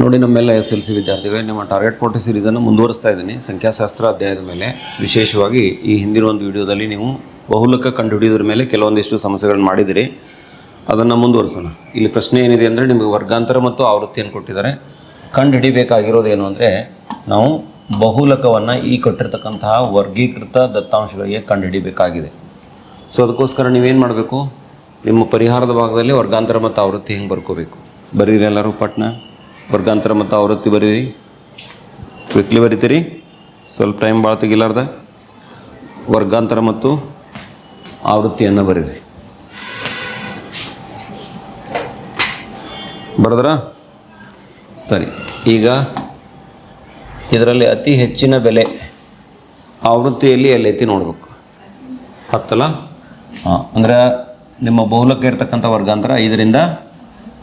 ನೋಡಿ ನಮ್ಮೆಲ್ಲ S L C ವಿದ್ಯಾರ್ಥಿಗಳೇ, ನಿಮ್ಮ ಟಾರ್ಗೆಟ್ ಪೋರ್ಟಿ ಸೀರೀಸನ್ನು ಮುಂದುವರಿಸ್ತಾ ಇದ್ದೀನಿ. ಸಂಖ್ಯಾಶಾಸ್ತ್ರ ಅಧ್ಯಾಯದ ಮೇಲೆ ವಿಶೇಷವಾಗಿ ಈ ಹಿಂದಿನ ಒಂದು ವಿಡಿಯೋದಲ್ಲಿ ನೀವು ಬಹುಲಕ ಕಂಡುಹಿಡಿಯೋದ್ರ ಮೇಲೆ ಕೆಲವೊಂದಿಷ್ಟು ಸಮಸ್ಯೆಗಳನ್ನು ಮಾಡಿದಿರಿ ಅದನ್ನು ಮುಂದುವರಿಸೋಣ. ಇಲ್ಲಿ ಪ್ರಶ್ನೆ ಏನಿದೆ ಅಂದರೆ ನಿಮಗೆ ವರ್ಗಾಂತರ ಮತ್ತು ಆವೃತ್ತಿಯನ್ನು ಕೊಟ್ಟಿದ್ದಾರೆ. ಕಂಡು ಹಿಡಿಬೇಕಾಗಿರೋದೇನು ಅಂದರೆ ನಾವು ಬಹುಲಕವನ್ನು ಈ ಕೊಟ್ಟಿರ್ತಕ್ಕಂತಹ ವರ್ಗೀಕೃತ ದತ್ತಾಂಶಗಳಿಗೆ ಕಂಡುಹಿಡಿಬೇಕಾಗಿದೆ. ಸೊ ಅದಕ್ಕೋಸ್ಕರ ನೀವೇನು ಮಾಡಬೇಕು? ನಿಮ್ಮ ಪರಿಹಾರದ ಭಾಗದಲ್ಲಿ ವರ್ಗಾಂತರ ಮತ್ತು ಆವೃತ್ತಿ ಹೆಂಗೆ ಬರ್ಕೋಬೇಕು? ಬರೀರಿ ಎಲ್ಲರೂ ಪಟ್ನ. ವರ್ಗಾಂತರ ಮತ್ತು ಆವೃತ್ತಿ ಬರೀರಿ ಕ್ವಿಕ್ಲಿ ಬರಿತೀರಿ. ಸ್ವಲ್ಪ ಟೈಮ್ ಭಾಳ ತೆಗಿಲಾರ್ದ. ವರ್ಗಾಂತರ ಮತ್ತು ಆವೃತ್ತಿಯನ್ನು ಬರೀರಿ ಬರದ್ರ? ಸರಿ. ಈಗ ಇದರಲ್ಲಿ ಅತಿ ಹೆಚ್ಚಿನ ಬೆಲೆ ಆವೃತ್ತಿಯಲ್ಲಿ ಎಲ್ಲೈತಿ ನೋಡ್ಬೇಕು. ಹತ್ತಲ್ಲ? ಹಾಂ, ಅಂದರೆ ನಿಮ್ಮ ಬಹುಲಕ್ಕೆ ಇರ್ತಕ್ಕಂಥ ವರ್ಗಾಂತರ ಐದರಿಂದ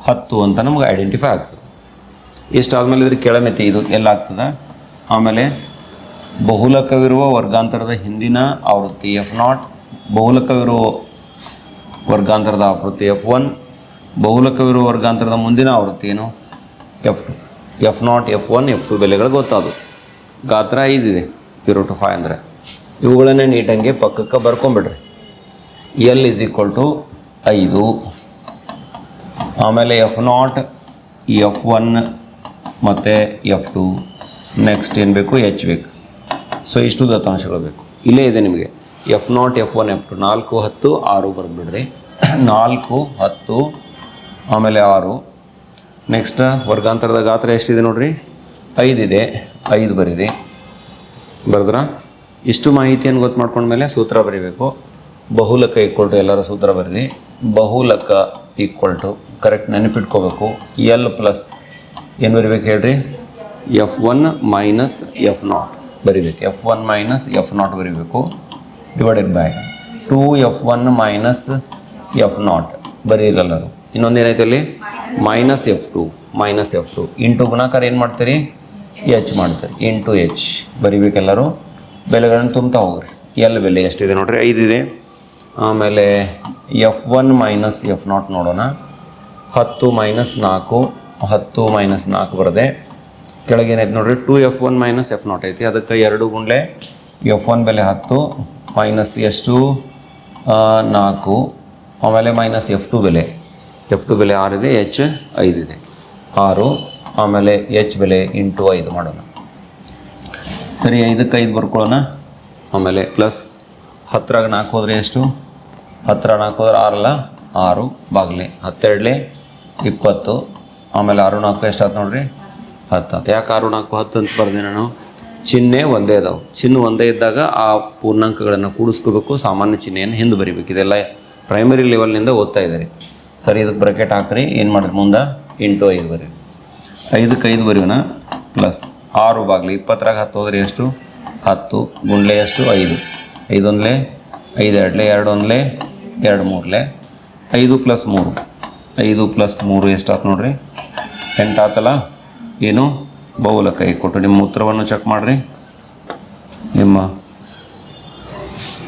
ಹತ್ತು ಅಂತ ನಮ್ಗೆ ಐಡೆಂಟಿಫೈ ಆಗ್ತದೆ. ಇಷ್ಟಾದ್ಮೇಲೆ ಇದ್ರ ಕೆಳಮಿತಿ ಇದು ಎಲ್ಲ ಆಗ್ತದೆ? ಆಮೇಲೆ ಬಹುಲಕವಿರುವ ವರ್ಗಾಂತರದ ಹಿಂದಿನ ಆವೃತ್ತಿ ಎಫ್ ನಾಟ್ ಬಹುಲಕವಿರುವ ವರ್ಗಾಂತರದ ಆವೃತ್ತಿ ಎಫ್ ಒನ್ ಬಹುಲಕವಿರುವ ವರ್ಗಾಂತರದ ಮುಂದಿನ ಆವೃತ್ತಿ ಏನು? F F not F one F two ಬೆಲೆಗಳು ಗೊತ್ತಾದವು. ಗಾತ್ರ ಐದಿದೆ ಜೀರೋ ಟು ಫೈವ್ ಅಂದರೆ. ಇವುಗಳನ್ನೇ ನೀಟಂಗೆ ಪಕ್ಕಕ್ಕೆ ಬರ್ಕೊಂಬಿಡ್ರಿ. ಎಲ್ ಇಸ್ ಈಕ್ವಲ್ ಟು ಐದು. ಆಮೇಲೆ ಎಫ್ ನಾಟ್ ಎಫ್ ಒನ್ ಮತ್ತು ಎಫ್ ಟು ನೆಕ್ಸ್ಟ್ ಏನು ಬೇಕು? ಎಚ್ ಬೇಕು. ಸೊ ಇಷ್ಟು ದತ್ತಾಂಶಗಳು ಬೇಕು. ಇಲ್ಲೇ ಇದೆ ನಿಮಗೆ. F not F one F two ನಾಲ್ಕು, ಹತ್ತು, ಆರು ಬರೆದ್ಬಿಡ್ರಿ. ನಾಲ್ಕು, ಹತ್ತು, ಆಮೇಲೆ ಆರು. ನೆಕ್ಸ್ಟ್ ವರ್ಗಾಂತರದ ಗಾತ್ರ ಎಷ್ಟಿದೆ ನೋಡಿರಿ? ಐದಿದೆ ಐದು ಬರೀರಿ. ಬರೆದ್ರ? ಇಷ್ಟು ಮಾಹಿತಿಯನ್ನು ಗೊತ್ತು ಮಾಡ್ಕೊಂಡ್ಮೇಲೆ ಸೂತ್ರ ಬರೀಬೇಕು. ಬಹುಲಕ ಈಕ್ವಲ್ ಟು ಎಲ್ಲರ ಸೂತ್ರ ಬರೀರಿ. ಬಹುಲಕ ಈಕ್ವಲ್ ಟು ಕರೆಕ್ಟ್ ನೆನಪಿಟ್ಕೋಬೇಕು. ಎಲ್ ಪ್ಲಸ್ ಏನು ಬರಿಬೇಕು ಹೇಳ್ರಿ. F one minus F not ಬರಿಬೇಕು. F one minus F not ಬರಿಬೇಕು. Divided by two F one minus F not ಬರೀರಲ್ಲರು ಇನ್ನೊಂದು ಏನಾಯ್ತು ಅಲ್ಲಿ minus F two minus F two into ಗುಣಾಕಾರ ಏನು ಮಾಡ್ತೀರಿ? ಎಚ್ ಮಾಡ್ತೀರಿ. ಇಂಟು ಎಚ್ ಬರಿಬೇಕೆಲ್ಲರೂ. ಬೆಲೆಗಳನ್ನು ತುಂಬ್ತಾ ಹೋಗ್ರಿ. ಎಲ್ ಬೆಲೆ ಎಷ್ಟಿದೆ ನೋಡ್ರಿ? ಐದಿದೆ ಆಮೇಲೆ F one minus F not ನೋಡೋಣ. ಹತ್ತು ಮೈನಸ್ ನಾಲ್ಕು ಹತ್ತು ಮೈನಸ್ ನಾಲ್ಕು ಬರದೆ ಕೆಳಗೆ ಏನೈತೆ ನೋಡ್ರಿ two f one minus f naught ಐತಿ. ಅದಕ್ಕೆ ಎರಡು ಗುಂಡ್ಲೆ ಎಫ್ ಒನ್ ಬೆಲೆ ಹತ್ತು ಮೈನಸ್ ಎಷ್ಟು? ನಾಲ್ಕು. ಆಮೇಲೆ ಮೈನಸ್ ಎಫ್ ಟು ಬೆಲೆ. ಎಫ್ ಟು ಬೆಲೆ ಆರಿದೆ ಎಚ್ ಐದಿದೆ ಆರು, ಆಮೇಲೆ ಎಚ್ ಬೆಲೆ ಇಂಟು ಐದು ಮಾಡೋಣ. ಸರಿ, ಐದಕ್ಕೆ ಐದು ಬರ್ಕೊಳ್ಳೋಣ. ಆಮೇಲೆ ಪ್ಲಸ್ ಹತ್ತರಾಗ ನಾಲ್ಕು ಹೋದರೆ ಎಷ್ಟು? ಹತ್ತಿರ ನಾಲ್ಕು ಹೋದ್ರೆ ಆರಲ್ಲ? ಆರು, ಬಾಗ್ಲೆ ಹತ್ತೆರಡಲೆ ಇಪ್ಪತ್ತು. ಆಮೇಲೆ ಆರು ನಾಲ್ಕು ಎಷ್ಟಾಯ್ತು ನೋಡ್ರಿ? ಹತ್ತು ಹತ್ತು ಯಾಕೆ ಆರು ನಾಲ್ಕು ಹತ್ತು ಅಂತ ಬರ್ದೆ ನಾನು? ಚಿಹ್ನೆ ಒಂದೇ ಇದಾವೆ ಚಿಹ್ನೆ ಒಂದೇ ಇದ್ದಾಗ ಆ ಪೂರ್ಣಾಂಕಗಳನ್ನು ಕೂಡಿಸ್ಕೋಬೇಕು, ಸಾಮಾನ್ಯ ಚಿಹ್ನೆಯನ್ನು ಹಿಂದೆ ಬರಿಬೇಕು. ಇದೆಲ್ಲ ಪ್ರೈಮರಿ ಲೆವೆಲ್ನಿಂದ ಓದ್ತಾ ಇದ್ದಾರೆ. ಸರಿ ಇದಕ್ಕೆ ಬ್ರಕೆಟ್ ಹಾಕ್ರಿ. ಏನು ಮಾಡಿರಿ ಮುಂದೆ? ಎಂಟು ಐದು ಬರೀ ಐದಕ್ಕೆ ಐದು ಬರೀವನ ಪ್ಲಸ್ ಆರು ಬಾಗಿಲು ಇಪ್ಪತ್ತರಾಗ ಹತ್ತು ಹೋದ್ರೆ ಎಷ್ಟು? ಹತ್ತು. ಗುಂಡ್ಲೆ ಎಷ್ಟು? ಐದು. ಐದೊಂದಲೇ? ಐದು ಎರಡಲೆ ಎರಡು ಒಂದ್ಲೆ ಎರಡು ಮೂರಲೆ ಐದು ಪ್ಲಸ್ ಮೂರು. ಐದು ಪ್ಲಸ್ ಮೂರು ಎಷ್ಟಾಯ್ತು ನೋಡ್ರಿ? ಎಂಟು ಆತಲ್ಲ ಏನು? ಬೌಲ ಕೈ ಕೊಟ್ಟು ನಿಮ್ಮ ಉತ್ತರವನ್ನು ಚೆಕ್ ಮಾಡಿರಿ. ನಿಮ್ಮ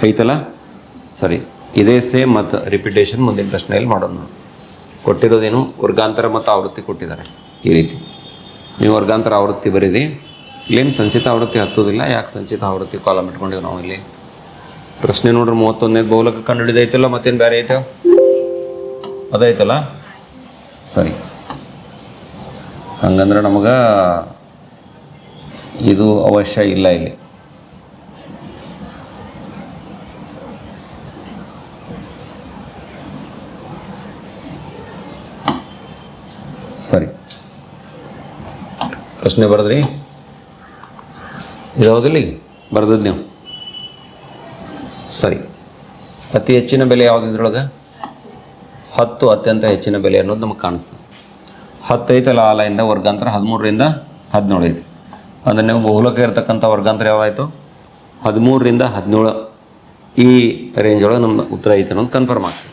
ಐತಲ್ಲ? ಸರಿ. ಇದೇ ಸೇಮ್ ಮತ್ತು ರಿಪಿಟೇಷನ್ ಮುಂದಿನ ಪ್ರಶ್ನೆಯಲ್ಲಿ ಮಾಡೋಣ. ಕೊಟ್ಟಿರೋದೇನು? ವರ್ಗಾಂತರ ಮತ್ತು ಆವೃತ್ತಿ ಕೊಟ್ಟಿದ್ದಾರೆ. ಈ ರೀತಿ. ನೀವು ವರ್ಗಾಂತರ ಆವೃತ್ತಿ ಬರೀರಿ. ಇಲ್ಲೇನು ಸಂಚಿತ ಆವೃತ್ತಿ ಹತ್ತೋದಿಲ್ಲ ಯಾಕೆ ಸಂಚಿತ ಆವೃತ್ತಿ ಕಾಲಮ್ ಇಟ್ಕೊಂಡಿವಿ ನಾವು ಇಲ್ಲಿ? ಪ್ರಶ್ನೆ ನೋಡ್ರಿ, ಮೂವತ್ತೊಂದನೇ ಬೌಲಕ ಕಂಡು ಹಿಡಿದೈತಲ್ಲ ಮತ್ತೇನು ಬೇರೆ ಐತೆ? ಅದೈತಲ್ಲ ಸರಿ. ಹಂಗಂದ್ರೆ ನಮಗೆ ಇದು ಅವಶ್ಯ ಇಲ್ಲ ಇಲ್ಲಿ. ಸರಿ. ಪ್ರಶ್ನೆ ಬರೆದ್ರಿ. ಇದಾವುದಿಲ್ಲ ಬರ್ದದ್ದು ನೀವು. ಸರಿ. ಅತಿ ಹೆಚ್ಚಿನ ಬೆಲೆ ಯಾವುದಿದ್ರೊಳಗೆ ಹತ್ತು ಅತ್ಯಂತ ಹೆಚ್ಚಿನ ಬೆಲೆ ಅನ್ನೋದು ನಮಗೆ ಕಾಣಿಸ್ತದೆ. ಹತ್ತು ಐತಲ್ಲ ಆ ಲೈನ್ದ ವರ್ಗಾಂತರ ಹದಿಮೂರರಿಂದ ಹದಿನೇಳು ಐತಿ. ಅಂದರೆ ನಿಮ್ಮ ಬಹುಲಕ ಇರತಕ್ಕಂಥ ವರ್ಗಾಂತರ ಯಾವಾಯಿತು? ಹದಿಮೂರರಿಂದ ಹದಿನೇಳು ಈ ರೇಂಜ್ ಒಳಗೆ ನಮ್ಮ ಉತ್ತರ ಐತೆ ಅನ್ನೋದು ಕನ್ಫರ್ಮ್ ಆಗ್ತದೆ.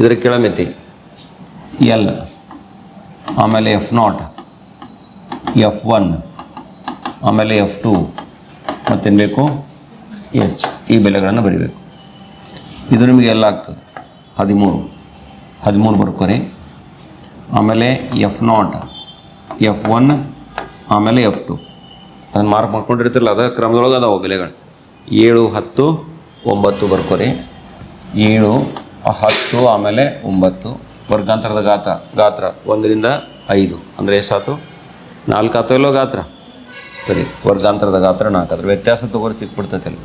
ಇದರ ಕೆಳಮಿತಿ ಎಲ್ ಆಮೇಲೆ ಎಫ್ ನಾಟ್ ಎಫ್ ಒನ್ ಆಮೇಲೆ ಎಫ್ ಟು ಮತ್ತೇನು ಬೇಕು? ಎಚ್ ಈ ಬೆಲೆಗಳನ್ನು ಬರೀಬೇಕು. ಇದು ನಿಮಗೆ ಎಲ್ಲ ಆಗ್ತದೆ. ಹದಿಮೂರು. ಹದಿಮೂರು ಬರ್ಕೊರಿ ಆಮೇಲೆ ಎಫ್ ನಾಟ್, ಎಫ್ ಒನ್, ಆಮೇಲೆ ಎಫ್ ಟು. ಅದನ್ನು ಮಾರ್ಕ್ ಮಾಡ್ಕೊಂಡಿರ್ತಿರಲ್ಲ, ಅದ ಕ್ರಮದೊಳಗೆ ಅದಾವೆ ಬೆಲೆಗಳು. ಏಳು, ಹತ್ತು, ಒಂಬತ್ತು ಬರ್ಕೋರಿ. ಏಳು, ಹತ್ತು, ಆಮೇಲೆ ಒಂಬತ್ತು. ವರ್ಗಾಂತರದ ಗಾತ್ರ ಗಾತ್ರ ಒಂದರಿಂದ ಐದು. ಅಂದರೆ ಎಷ್ಟಾಯ್ತು ನಾಲ್ಕು ಆತೋ ಇಲ್ಲೋ ಗಾತ್ರ? ಸರಿ, ವರ್ಗಾಂತರದ ಗಾತ್ರ ನಾಲ್ಕು ಅದ್ರ ವ್ಯತ್ಯಾಸ ತಗೋರಿ ಸಿಕ್ಬಿಡ್ತೈತೆ ಅಲ್ಲಿ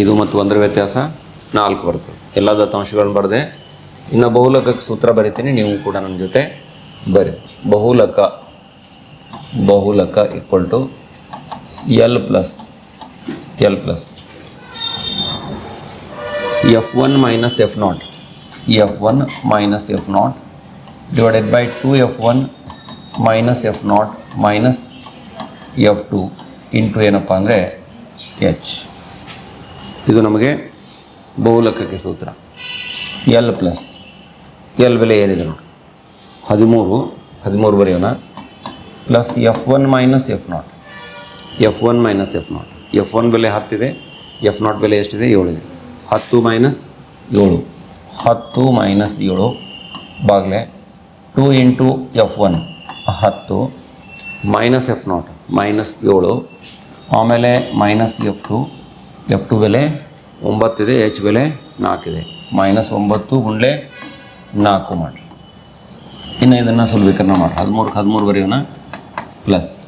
ಐದು ಮತ್ತು ಒಂದರ ವ್ಯತ್ಯಾಸ ನಾಲ್ಕು ಬರ್ತದೆ. ಎಲ್ಲ ದತ್ತಾಂಶಗಳನ್ನ ಬರೆದೆ ಇನ್ನು ಬಹುಲಕಕ್ಕೆ ಸೂತ್ರ ಬರಿತೀನಿ, ನೀವು ಕೂಡ ನನ್ನ ಜೊತೆ ಬರಿ. ಬಹುಲಕ ಬಹುಲಕ equal to l plus l plus f one minus f naught f one minus f naught divided by two f one minus f naught minus f two into ಏನಪ್ಪ ಅಂದರೆ ಎಚ್ ಇದು ನಮಗೆ ಬಹುಲಕಕ್ಕೆ ಸೂತ್ರ. L plus. ಎಲ್ ಬೆಲೆ ಏನಿದೆ ನೋಡಿ. ಹದಿಮೂರು ಹದಿಮೂರು ಬರೆಯೋಣ. Plus f one minus f naught. F one minus f naught. F one ಬೆಲೆ ಹತ್ತಿದೆ, ಎಫ್ ನಾಟ್ ಬೆಲೆ ಎಷ್ಟಿದೆ? ಇದೆ. ಹತ್ತು ಮೈನಸ್ ಏಳು. ಹತ್ತು ಮೈನಸ್ ಏಳು ಬಾಗ್ಲೆ ಟೂ ಇಂಟು ಎಫ್ ಒನ್. ಹತ್ತು ಮೈನಸ್ ಎಫ್ ನಾಟ್, ಮೈನಸ್ ಏಳು. ಆಮೇಲೆ minus f two. F two ಬೆಲೆ ಒಂಬತ್ತಿದೆ, ಎಚ್ ಬೆಲೆ ನಾಲ್ಕಿದೆ. ಮೈನಸ್ ಒಂಬತ್ತು ಗುಂಡ್ಲೆ ನಾಲ್ಕು ಮಾಡಿ. ಇನ್ನು ಇದನ್ನು ಸುಲಭೀಕರಣ ಮಾಡಿ. ಹದಿಮೂರಕ್ಕೆ ಹದಿಮೂರು ಬರೆಯೋಣ. ಪ್ಲಸ್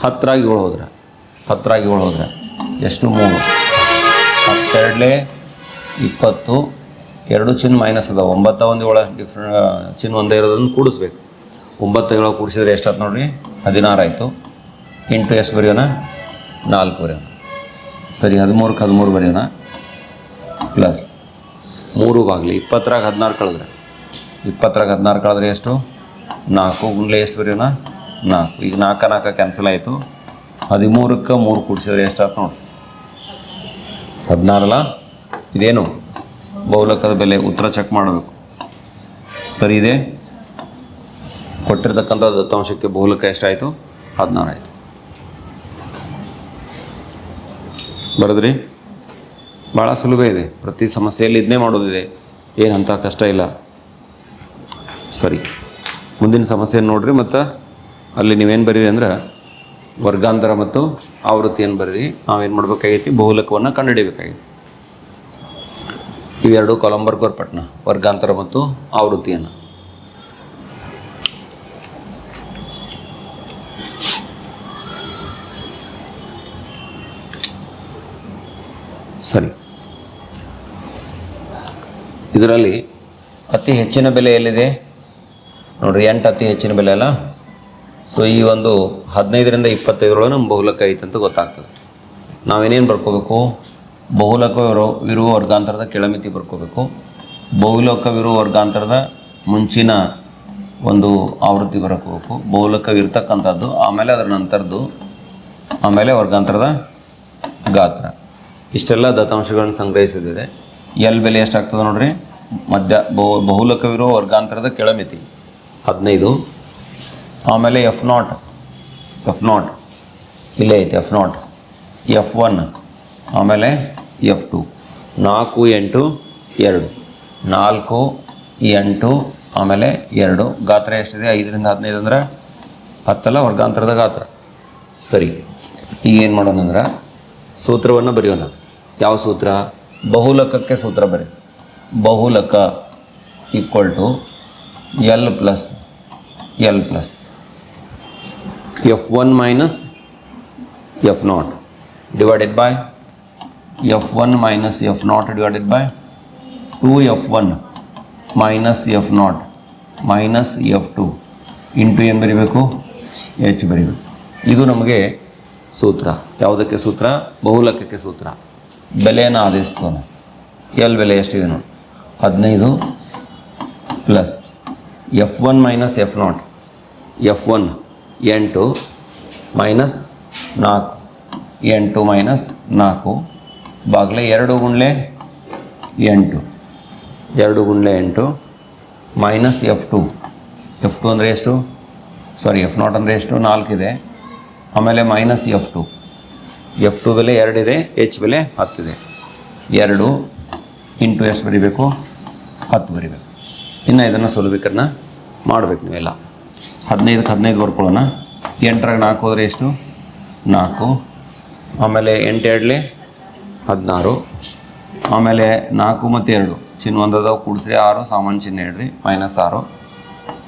ಹತ್ತರಾಗಿ ಏಳು ಹೋದ್ರೆ ಹತ್ತರಾಗಿ ಏಳು ಹೋದ್ರೆ ಎಷ್ಟು? ಮೂರು. ಹತ್ತೆರಡಲೇ ಇಪ್ಪತ್ತು. ಎರಡು ಚಿನ್ ಮೈನಸ್ ಅದ ಒಂಬತ್ತ ಒಂದು ಏಳು ಡಿಫ್ರೆ ಚಿನ್ ಒಂದೇ ಇರೋದನ್ನು ಕೂಡಿಸ್ಬೇಕು. ಒಂಬತ್ತು ಏಳು ಕೂಡಿಸಿದ್ರೆ ಎಷ್ಟಾಯ್ತು ನೋಡ್ರಿ? ಹದಿನಾರು ಆಯಿತು. ಎಂಟು ಎಷ್ಟು ಬರೆಯೋಣ? ನಾಲ್ಕು ಬರೆಯೋಣ. ಸರಿ, ಹದಿಮೂರಕ್ಕೆ ಹದಿಮೂರು ಬರೆಯೋಣ. ಪ್ಲಸ್ ಮೂರು ಬಾಗಲಿ. ಇಪ್ಪತ್ತರಾಗ ಹದಿನಾರು ಕಳೆದ್ರೆ. ಇಪ್ಪತ್ತರಾಗ ಹದಿನಾರು ಕಳೆದ್ರೆ ಎಷ್ಟು? ನಾಲ್ಕು. ಗುಂಡ್ಲೆ ಎಷ್ಟು ಬರೀನ? ನಾಲ್ಕು. ಈಗ ನಾಲ್ಕು ನಾಲ್ಕು ಕ್ಯಾನ್ಸಲ್ ಆಯಿತು. ಹದಿಮೂರಕ್ಕೆ ಮೂರು ಕೂಡಿಸಿದ್ರೆ ಎಷ್ಟಾಯ್ತು ನೋಡಿ. ಹದಿನಾರಲ್ಲ? ಇದೇನು? ಬಹುಲಕದ ಬೆಲೆ. ಉತ್ತರ ಚೆಕ್ ಮಾಡಬೇಕು. ಸರಿ ಇದೆ? ಕೊಟ್ಟಿರ್ತಕ್ಕಂಥ ದತ್ತಾಂಶಕ್ಕೆ ಬಹುಲಕ ಎಷ್ಟಾಯಿತು? ಹದಿನಾರು ಆಯಿತು ಬರೆದ್ರಿ? ಭಾಳ ಸುಲಭ ಇದೆ. ಪ್ರತಿ ಸಮಸ್ಯೆಯಲ್ಲಿ ಇದನ್ನೇ ಮಾಡೋದಿದೆ. ಏನಂತ ಕಷ್ಟ ಇಲ್ಲ. ಸರಿ. ಮುಂದಿನ ಸಮಸ್ಯೆ ನೋಡ್ರಿ ಮತ್ತು ಅಲ್ಲಿ ನೀವೇನು ಬರೀರಿ ಅಂದ್ರೆ ವರ್ಗಾಂತರ ಮತ್ತು ಆವೃತ್ತಿಯನ್ನು ಬರೀರಿ. ನಾವೇನು ಮಾಡ್ಬೇಕಾಗೈತಿ? ಬಹುಲಕವನ್ನು ಕಂಡುಹಿಡಿಬೇಕಾಗೈತಿ. ಇವೆರಡು ಕಾಲಂಬರ್ ಪಟ್ನ ವರ್ಗಾಂತರ ಮತ್ತು ಆವೃತ್ತಿಯನ್ನು ಸರಿ ಇದರಲ್ಲಿ ಅತಿ ಹೆಚ್ಚಿನ ಬೆಲೆ ಎಲ್ಲಿದೆ? ನೋಡಿರಿ, ಎಂಟು ಅತಿ ಹೆಚ್ಚಿನ ಬೆಲೆ ಅಲ್ಲ? ಸೊ ಈ ಒಂದು ಹದಿನೈದರಿಂದ ಇಪ್ಪತ್ತೈದರೊಳಗೆ ನಮ್ಮ ಬಹುಲಕ ಐತೆ ಅಂತ ಗೊತ್ತಾಗ್ತದೆ. ನಾವೇನೇನು ಬರ್ಕೋಬೇಕು? ಬಹುಲಕವಿರೋ ವಿರುವ ವರ್ಗಾಂತರದ ಕೆಳಮಿತಿ ಬರ್ಕೋಬೇಕು. ಬಹುಲಕವಿರುವ ವರ್ಗಾಂತರದ ಮುಂಚಿನ ಒಂದು ಆವೃತ್ತಿ ಬರ್ಕೋಬೇಕು. ಬಹುಲಕವಿರ್ತಕ್ಕಂಥದ್ದು, ಆಮೇಲೆ ಅದರ ನಂತರದ್ದು, ಆಮೇಲೆ ವರ್ಗಾಂತರದ ಗಾತ್ರ. ಇಷ್ಟೆಲ್ಲ ದತ್ತಾಂಶಗಳನ್ನು ಸಂಗ್ರಹಿಸಿದಿದೆ ಎಲ್ ಬೆಲೆ ಎಷ್ಟಾಗ್ತದೆ ನೋಡ್ರಿ? ಮಧ್ಯ ಬಹು ಬಹುಲಕವಿರುವ ವರ್ಗಾಂತರದ ಕೆಳಮಿತಿ. ಹದಿನೈದು. ಆಮೇಲೆ ಎಫ್ ನಾಟ್ ಎಫ್ ನಾಟ್ ಇಲ್ಲೇ ಐತೆ ಎಫ್ ನಾಟ್ ಎಫ್ ಒನ್ ಆಮೇಲೆ ಎಫ್ ಟು ನಾಲ್ಕು ಎಂಟು ಎರಡು. ನಾಲ್ಕು ಎಂಟು ಆಮೇಲೆ ಎರಡು. ಗಾತ್ರ ಎಷ್ಟಿದೆ? ಐದರಿಂದ ಹದಿನೈದು ಅಂದ್ರೆ ಹತ್ತಲ್ಲ ವರ್ಗಾಂತರದ ಗಾತ್ರ. ಸರಿ. ಈಗ ಏನು ಮಾಡೋಣ ಅಂದ್ರೆ ಸೂತ್ರವನ್ನು ಬರೆಯೋಣ. ಯಾವ ಸೂತ್ರ? ಬಹುಲಕಕ್ಕೆ ಸೂತ್ರ ಬರಿ. ಬಹುಲಕ equal to l plus l plus f one minus f naught divided by f one minus f naught divided by two f one minus f naught minus f two into ಏನು ಬರೀಬೇಕು? ಎಚ್ ಬರೀಬೇಕು. ಇದು ನಮಗೆ ಸೂತ್ರ. ಯಾವುದಕ್ಕೆ ಸೂತ್ರ? ಬಹುಲಕಕ್ಕೆ ಸೂತ್ರ. ಬೆಲೆಯನ್ನು ಆದೇಶಿಸೋಣ. ಎಲ್ ಬೆಲೆ ಎಷ್ಟಿದೆ ನೋಡಿ. ಹದಿನೈದು plus f one minus f naught. F one ಎಂಟು ಮೈನಸ್ ನಾಲ್ಕು. ಎಂಟು ಮೈನಸ್ ನಾಲ್ಕು. ಬಾಗಿಲೆ ಎರಡು ಗುಂಡ್ಲೆ ಎಂಟು. ಎರಡು ಗುಂಡ್ಲೆ ಎಂಟು minus f two. F two ಅಂದರೆ ಎಷ್ಟು? ಸಾರಿ ಎಫ್ ನಾಟ್ ಅಂದರೆ ಎಷ್ಟು? ನಾಲ್ಕಿದೆ ಆಮೇಲೆ minus f two. F two ಬೆಲೆ ಎರಡಿದೆ ಎಚ್ ಬೆಲೆ ಹತ್ತಿದೆ ಎರಡು ಇಂಟು ಎಷ್ಟು ಬರಿಬೇಕು, ಹತ್ತು ಬರಿಬೇಕು. ಇನ್ನು ಇದನ್ನು ಸುಲಭೀಕರಣ ಮಾಡಬೇಕು ನೀವೆಲ್ಲ. ಹದಿನೈದಕ್ಕೆ ಹದಿನೈದು ಬರ್ಕೊಳ್ಳೋಣ. ಎಂಟರಾಗ ನಾಲ್ಕು ಹೋದರೆ ಎಷ್ಟು? ನಾಲ್ಕು. ಆಮೇಲೆ ಎಂಟು ಎರಡಲಿ ಹದಿನಾರು. ಆಮೇಲೆ ನಾಲ್ಕು ಮತ್ತು ಎರಡು. ಚಿನ್ನ ಒಂದದವು ಕೂಡಿಸ್ರಿ ಆರು, ಸಾಮಾನ್ಯ ಚಿನ್ನ ಹೇಳ್ರಿ ಮೈನಸ್ ಆರು.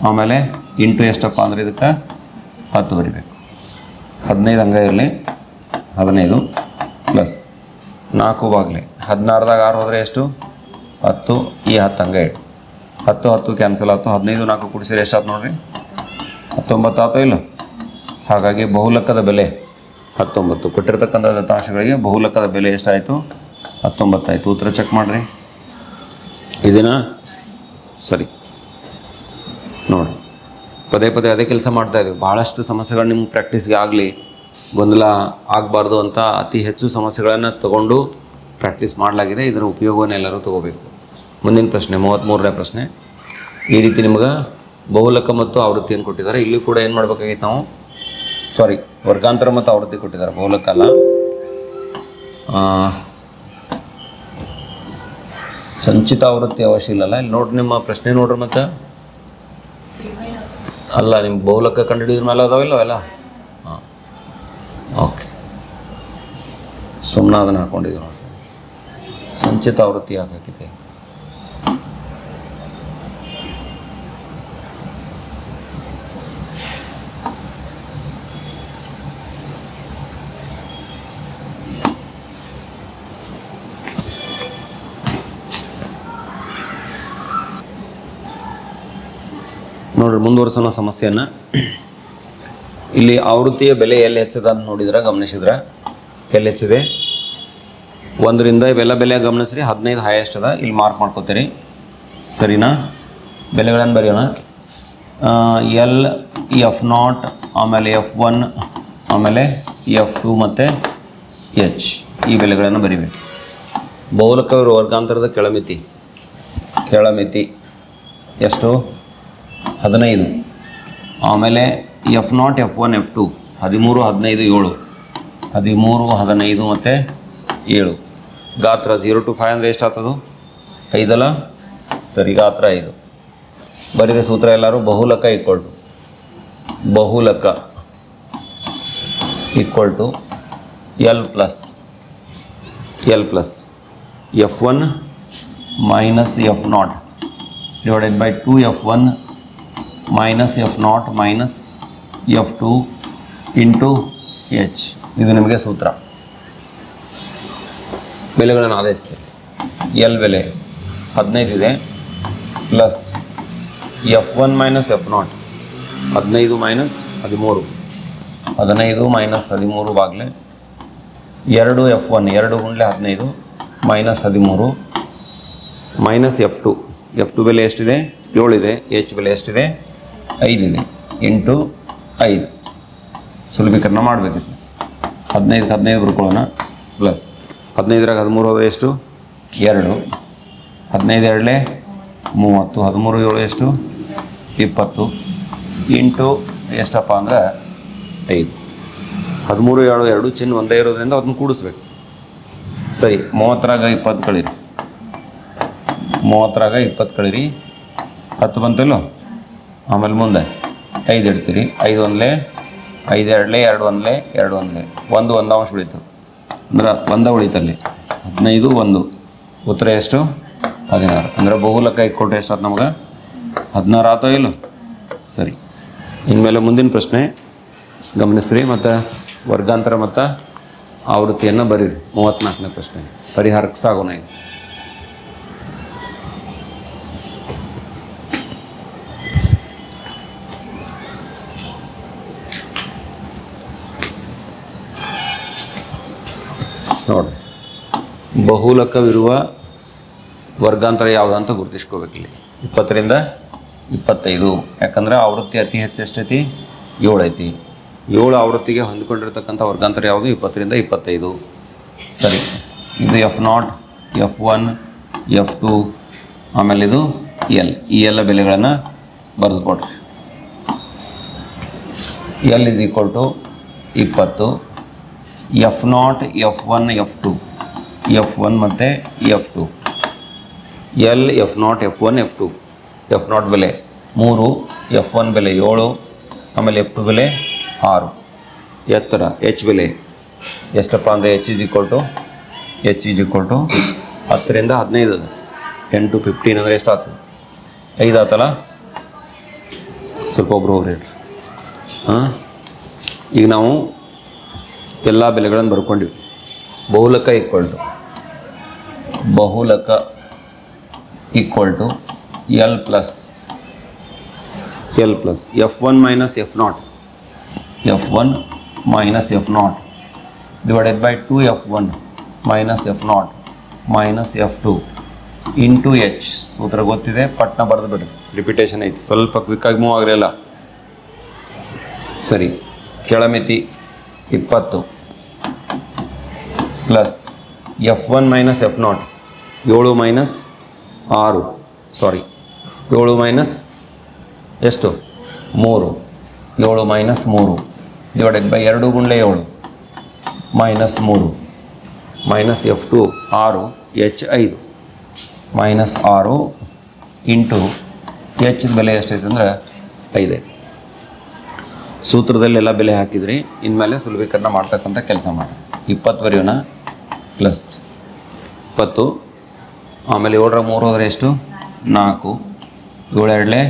ಆಮೇಲೆ ಇಂಟು ಎಷ್ಟಪ್ಪ ಅಂದರೆ ಇದಕ್ಕೆ ಹತ್ತು ಬರಿಬೇಕು. ಹದಿನೈದು ಹಂಗೆ ಇರಲಿ, ಹದಿನೈದು ಪ್ಲಸ್ ನಾಲ್ಕು ಬಾಗ್ಲಿ. ಹದಿನಾರ್ದಾಗ ಆರು ಹೋದರೆ ಎಷ್ಟು? ಹತ್ತು, ಈ ಹತ್ತು ಹಂಗೆ ಇಟ್ಟು ಹತ್ತು ಹತ್ತು ಕ್ಯಾನ್ಸಲ್ ಆಯ್ತು. ಹದಿನೈದು, ನಾಲ್ಕು ಕೂಡಿಸಿದ್ರೆ ಎಷ್ಟಾಯ್ತು ನೋಡಿರಿ? ಹತ್ತೊಂಬತ್ತು ಆಯ್ತು ಇಲ್ಲ? ಹಾಗಾಗಿ ಬಹುಲಕ್ಕದ ಬೆಲೆ ಹತ್ತೊಂಬತ್ತು. ಕೊಟ್ಟಿರ್ತಕ್ಕಂಥ ದತ್ತಾಂಶಗಳಿಗೆ ಬಹುಲಕ್ಕದ ಬೆಲೆ ಎಷ್ಟಾಯಿತು? ಹತ್ತೊಂಬತ್ತಾಯಿತು. ಉತ್ತರ ಚೆಕ್ ಮಾಡಿರಿ. ಇದನ್ನ ಸರಿ. ನೋಡಿ. ಪದೇ ಪದೇ ಅದೇ ಕೆಲಸ ಮಾಡ್ತಾ ಇದ್ದೀವಿ. ಭಾಳಷ್ಟು ಸಮಸ್ಯೆಗಳು ನಿಮ್ಮ ಪ್ರಾಕ್ಟೀಸ್ಗೆ ಆಗಲಿ. ಗೊಂದಲ ಆಗಬಾರ್ದು ಅಂತ ಅತಿ ಹೆಚ್ಚು ಸಮಸ್ಯೆಗಳನ್ನು ತಗೊಂಡು ಪ್ರಾಕ್ಟೀಸ್ ಮಾಡಲಾಗಿದೆ. ಇದರ ಉಪಯೋಗವನ್ನು ಎಲ್ಲರೂ ತಗೋಬೇಕು. ಮುಂದಿನ ಪ್ರಶ್ನೆ ಮೂವತ್ತ್ಮೂರನೇ ಪ್ರಶ್ನೆ. ಈ ರೀತಿ ನಿಮ್ಗೆ ಬಹುಲಕ ಮತ್ತು ಆವೃತ್ತಿಯನ್ನು ಕೊಟ್ಟಿದ್ದಾರೆ? ಇಲ್ಲಿ ಕೂಡ ಏನು ಮಾಡ್ಬೇಕಾಗಿತ್ತು ನಾವು? ಸಾರಿ ವರ್ಗಾಂತರ ಮತ್ತು ಆವೃತ್ತಿ ಕೊಟ್ಟಿದ್ದಾರೆ. ಬಹುಲಕ ಅಲ್ಲ. ಸಂಚಿತ ಆವೃತ್ತಿ ಅವಶ್ಯ ಇಲ್ಲಲ್ಲ ಇಲ್ಲಿ ನೋಡ್ರಿ ನಿಮ್ಮ ಪ್ರಶ್ನೆ ನೋಡ್ರಿ ಮತ್ತು. ಅಲ್ಲ ನಿಮ್ಮ ಬಹುಲಕ ಕಂಡುಹಿಡಿದ್ರ ಮೇಲೆ ಅದಾವಿಲ್ಲ ಅವೆಲ್ಲ ಓಕೆ. ಸುಮ್ಮನೆ ಅದನ್ನು ನೋಡಿ ಸಂಚಿತ ಆವೃತ್ತಿ ಹಾಕಿದೆ ನೋಡ್ರಿ ಮುಂದುವರ್ಸೋಣ ಸಮಸ್ಯೆಯನ್ನು. ಇಲ್ಲಿ ಆವೃತ್ತಿಯ ಬೆಲೆ ಎಲ್ಲಿ ಹೆಚ್ಚದ ಅಂತ ನೋಡಿದ್ರೆ, ಗಮನಿಸಿದ್ರೆ? ಎಲ್ಲಿ ಹೆಚ್ಚಿದೆ? ಒಂದರಿಂದ ಇವೆಲ್ಲ ಬೆಲೆ ಗಮನಿಸ್ರಿ, ಹದಿನೈದು ಹೈಯೆಸ್ಟ್ ಅದ. ಇಲ್ಲಿ ಮಾರ್ಕ್ ಮಾಡ್ಕೋತೀರಿ. ಸರಿನಾ? ಬೆಲೆಗಳನ್ನು ಬರೆಯೋಣ. ಎಲ್ ಎಫ್ ನಾಟ್ ಆಮೇಲೆ ಎಫ್ ಒನ್ ಆಮೇಲೆ ಎಫ್ ಟು ಮತ್ತು ಎಚ್ ಈ ಬೆಲೆಗಳನ್ನು ಬರಿಬೇಕು. ಬಹುಲಕ ವರ್ಗಾಂತರದ ಕೆಳಮಿತಿ. ಕೆಳಮಿತಿ. ಎಷ್ಟು? ಹದಿನೈದು. ಆಮೇಲೆ f naught, f one, f two, ಹದಿಮೂರು, ಹದಿನೈದು, ಏಳು. ಹದಿಮೂರು, ಹದಿನೈದು ಮತ್ತು ಏಳು. ಗಾತ್ರ ಝೀರೋ ಟು ಫೈವ್ ಅಂದರೆ ಎಷ್ಟಾಗ್ತದು? ಐದಲ್ಲ ಸರಿ, ಗಾತ್ರ ಐದು. ಬರೀದೆ ಸೂತ್ರ ಎಲ್ಲರೂ ಬಹುಲಕ equal to ಬಹುಲಕ equal to l plus l plus f one minus f naught. Divided by two f one minus f naught minus f two into h ಇದು ನಿಮಗೆ ಸೂತ್ರ. ಬೆಲೆಗಳನ್ನು ಆದೇಶಿಸಿ. ಎಲ್ ಬೆಲೆ ಹದಿನೈದು ಇದೆ plus f one minus f naught ಹದಿನೈದು minus ಹದಿಮೂರು. ಹದಿನೈದು ಮೈನಸ್ ಹದಿಮೂರು ಬಾಗಿಲೆ ಎರಡು ಎಫ್ ಒನ್ ಎರಡು ಗುಂಡ್ಲೆ ಹದಿನೈದು ಮೈನಸ್ ಹದಿಮೂರು minus f two f two ಬೆಲೆ ಎಷ್ಟಿದೆ? ಏಳಿದೆ ಎಚ್ ಬೆಲೆ ಎಷ್ಟಿದೆ? ಐದಿದೆ ಎಂಟು ಐದು. ಸುಲಭೀಕರಣ ಮಾಡಬೇಕಿತ್ತು. ಹದಿನೈದು ಹದಿನೈದು ಬರ್ಕೊಳ್ಳೋಣ. ಪ್ಲಸ್. ಹದಿನೈದರಾಗ ಹದಿಮೂರು ಹೋದ ಎಷ್ಟು? ಎರಡು. ಹದಿನೈದು ಎರಡಲೇ ಮೂವತ್ತು. ಹದಿಮೂರು ಏಳು ಎಷ್ಟು? ಇಪ್ಪತ್ತು. ಎಂಟು ಎಷ್ಟಪ್ಪ ಅಂದ್ರೆ ಐದು. ಹದಿಮೂರು ಏಳು ಎರಡು ಚಿನ್ನ ಒಂದೇ ಇರೋದ್ರಿಂದ ಅದನ್ನು ಕೂಡಿಸ್ಬೇಕು. ಸರಿ ಮೂವತ್ತರಾಗ ಇಪ್ಪತ್ತು ಕಳೀರಿ. ಮೂವತ್ತರಾಗ ಇಪ್ಪತ್ತು ಕಳೀರಿ. ಹತ್ತು ಬಂತಲ್ಲೋ? ಆಮೇಲೆ ಮುಂದೆ ಐದು ಇಡ್ತೀರಿ. ಐದು ಒಂದಲೇ, ಐದು ಎರಡಲೇ, ಎರಡು ಒಂದಲೇ ಎರಡು ಒಂದಲೇ. ಒಂದು ಒಂದು ಅಂಶ ಉಳಿತು. ಅಂದ್ರೆ ಒಂದ ಉಳಿತಲ್ಲಿ ಹದಿನೈದು ಒಂದು. ಉತ್ತರ ಎಷ್ಟು? ಹದಿನಾರು. ಅಂದ್ರೆ ಬಹುಲಕ ಎಷ್ಟು ಆಯ್ತು ನಮಗೆ? ಹದಿನಾರು ಆತೋ ಇಲ್ಲೋ? ಸರಿ. ಇನ್ಮೇಲೆ ಮುಂದಿನ ಪ್ರಶ್ನೆ. ಗಮನಿಸ್ರಿ ಮತ್ತು ವರ್ಗಾಂತರ ಮತ್ತು ಆವೃತ್ತಿಯನ್ನು ಬರೀರಿ. ಮೂವತ್ತ್ನಾಲ್ಕನೇ ಪ್ರಶ್ನೆ. ಪರಿಹಾರಕ್ಕೆ ಸಾಗೋಣ ಬಹುಲಕವಿರುವ ವರ್ಗಾಂತರ ಯಾವುದಂತ ಗುರುತಿಸ್ಕೋಬೇಕಿಲ್ಲಿ. ಇಪ್ಪತ್ತರಿಂದ ಇಪ್ಪತ್ತೈದು. ಯಾಕಂದ್ರೆ ಆವೃತ್ತಿ ಅತಿ ಹೆಚ್ಚು ಎಷ್ಟೈತಿ? ಏಳು ಐತಿ. ಏಳು ಆವೃತ್ತಿಗೆ ಹೊಂದಿಕೊಂಡಿರ್ತಕ್ಕಂಥ ವರ್ಗಾಂತರ ಯಾವುದು? ಇಪ್ಪತ್ತರಿಂದ ಇಪ್ಪತ್ತೈದು. ಸರಿ. ಇದು f naught f one f two ಆಮೇಲೆ ಇದು ಎಲ್ ಈ ಎಲ್ಲ ಬೆಲೆಗಳನ್ನು ಬರೆದು ಕೊಡ್ರಿ. ಎಲ್ ಇಸ್ ಈಕ್ವಲ್ ಟು ಇಪ್ಪತ್ತು. F naught f one f two f one ಮತ್ತು f two. L, f naught, f one, f two. F naught ಬೆಲೆ ಮೂರು, ಎಫ್ ಒನ್ ಬೆಲೆ ಏಳು, ಆಮೇಲೆ ಎಫ್ ಟು ಬೆಲೆ ಆರು. ಎತ್ತರ, ಎಚ್ ಬೆಲೆ. ಎಷ್ಟಪ್ಪ ಅಂದರೆ h is equal to, h is equal to ಹತ್ತರಿಂದ ಹದಿನೈದು ಅದು. ಟೆನ್ ಟು ಫಿಫ್ಟೀನ್ ಅಂದರೆ ಎಷ್ಟು ಆಗ್ತದೆ ಐದು ಆತಲ್ಲ? ಸ್ವಲ್ಪ ಒಬ್ರು ಹೋಗ್ರಿ ಹಾಂ? ಈಗ ನಾವು ಎಲ್ಲ ಬೆಲೆಗಳನ್ನು ಬರ್ಕೊಂಡಿವಿ. ಬಹುಲಕ equal to ಬಹುಲಕ equal to l plus l plus f one minus f naught f one minus f naught divided by two f one minus f naught minus f two into h ಸೂತ್ರ ಗೊತ್ತಿದೆ ಪಟ್ನ ಬರೆದು ಬಿಡ್ರಿ. Repetition ಐತಿ. ಸ್ವಲ್ಪ ಕ್ವಿಕ್ಕಾಗಿ move ಆಗಲಿಲ್ಲ ಸರಿ ಕೆಳಮಿತಿ ಇಪ್ಪತ್ತು plus f one minus f naught ಏಳು ಮೈನಸ್ ಆರು ಸಾರಿ ಏಳು ಮೈನಸ್ ಎಷ್ಟು? ಮೂರು. ಏಳು ಮೈನಸ್ ಮೂರು. ಡಿವೈಡೆಡ್ ಬೈ ಎರಡು ಗುಂಡ್ಲೆ ಏಳು. ಮೈನಸ್ ಮೂರು. ಮೈನಸ್ ಎಫ್ ಟು ಆರು ಎಚ್ ಐದು. ಮೈನಸ್ ಆರು ಇಂಟು ಎಚ್ ಬೆಲೆ ಎಷ್ಟೈತೆ ಅಂದರೆ ಐದೆ. ಸೂತ್ರದಲ್ಲೆಲ್ಲ ಬೆಲೆ ಹಾಕಿದ್ರಿ, ಇನ್ಮೇಲೆ ಸುಲಭೀಕರಣ ಮಾಡ್ತಕ್ಕಂಥ ಕೆಲಸ ಮಾಡಿ. ಇಪ್ಪತ್ತು ಬರೆಯೋಣ ಪ್ಲಸ್ ಇಪ್ಪತ್ತು ಆಮೇಲೆ ಏಳರ ಮೂರು ಹೋದರೆ ಎಷ್ಟು? ನಾಲ್ಕು. ಏಳೆರಡಲೆ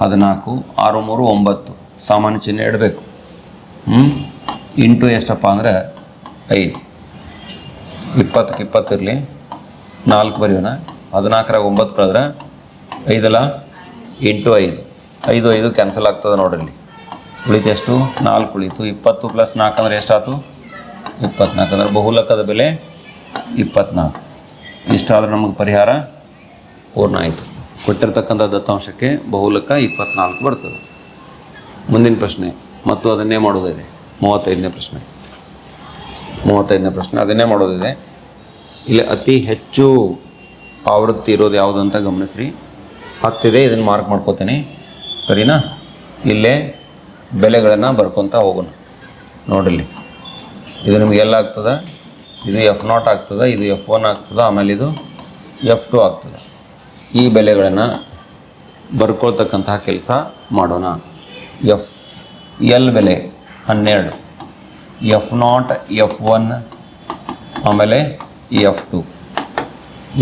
ಹದಿನಾಲ್ಕು. ಆರು ಮೂರು ಒಂಬತ್ತು. ಸಾಮಾನ್ಯ ಚಿಹ್ನೆ ಇಡಬೇಕು. ಹ್ಞೂ ಇಂಟು ಎಷ್ಟಪ್ಪ ಅಂದರೆ ಐದು. ಇಪ್ಪತ್ತಕ್ಕೆ ಇಪ್ಪತ್ತು ಇರಲಿ. ನಾಲ್ಕು ಬರೆಯೋಣ. ಹದಿನಾಲ್ಕರಾಗ ಒಂಬತ್ತು ಕಳೆದ್ರೆ ಐದಲ್ಲ ಎಂಟು ಐದು. ಐದು ಐದು ಕ್ಯಾನ್ಸಲ್ ಆಗ್ತದೆ ನೋಡ್ರಿ ಉಳಿತು ಎಷ್ಟು? ನಾಲ್ಕು ಉಳಿತು. ಇಪ್ಪತ್ತು ಪ್ಲಸ್ ನಾಲ್ಕು ಅಂದರೆ ಎಷ್ಟಾಯ್ತು? ಇಪ್ಪತ್ನಾಲ್ಕು. ಅಂದರೆ ಬಹುಲಕ್ಕದ ಬೆಲೆ ಇಪ್ಪತ್ನಾಲ್ಕು. ಇಷ್ಟಾದ್ರೆ ನಮಗೆ ಪರಿಹಾರ ಪೂರ್ಣ ಆಯಿತು. ಕೊಟ್ಟಿರ್ತಕ್ಕಂಥ ದತ್ತಾಂಶಕ್ಕೆ ಬಹುಲಕ ಇಪ್ಪತ್ನಾಲ್ಕು ಬರ್ತದೆ. ಮುಂದಿನ ಪ್ರಶ್ನೆ, ಮತ್ತು ಅದನ್ನೇ ಮಾಡೋದಿದೆ. ಮೂವತ್ತೈದನೇ ಪ್ರಶ್ನೆ. ಮೂವತ್ತೈದನೇ ಪ್ರಶ್ನೆ, ಅದನ್ನೇ ಮಾಡೋದಿದೆ. ಇಲ್ಲಿ ಅತಿ ಹೆಚ್ಚು ಆವೃತ್ತಿ ಇರೋದು ಯಾವುದು ಅಂತ ಗಮನಿಸ್ರಿ. ಹತ್ತಿದೆ, ಇದನ್ನು ಮಾರ್ಕ್ ಮಾಡ್ಕೋತೀನಿ. ಸರಿನಾ? ಇಲ್ಲೇ ಬೆಲೆಗಳನ್ನು ಬರ್ಕೊತ ಹೋಗೋಣ. ನೋಡಿಲ್ಲಿ ಇದು ನಿಮ್ಗೆ ಎಲ್ಲ ಆಗ್ತದೆ? ಇದು ಎಫ್ ನಾಟ್ ಆಗ್ತದೆ, ಇದು ಎಫ್ ಒನ್ ಆಗ್ತದೆ, ಆಮೇಲೆ ಇದು ಎಫ್ ಟು ಆಗ್ತದೆ. ಈ ಬೆಲೆಗಳನ್ನು ಬರ್ಕೊಳ್ತಕ್ಕಂತಹ ಕೆಲಸ ಮಾಡೋಣ. ಎಫ್ ಎಲ್ ಬೆಲೆ ಹನ್ನೆರಡು ಎಫ್ ನಾಟ್ ಎಫ್ ಒನ್ ಆಮೇಲೆ f two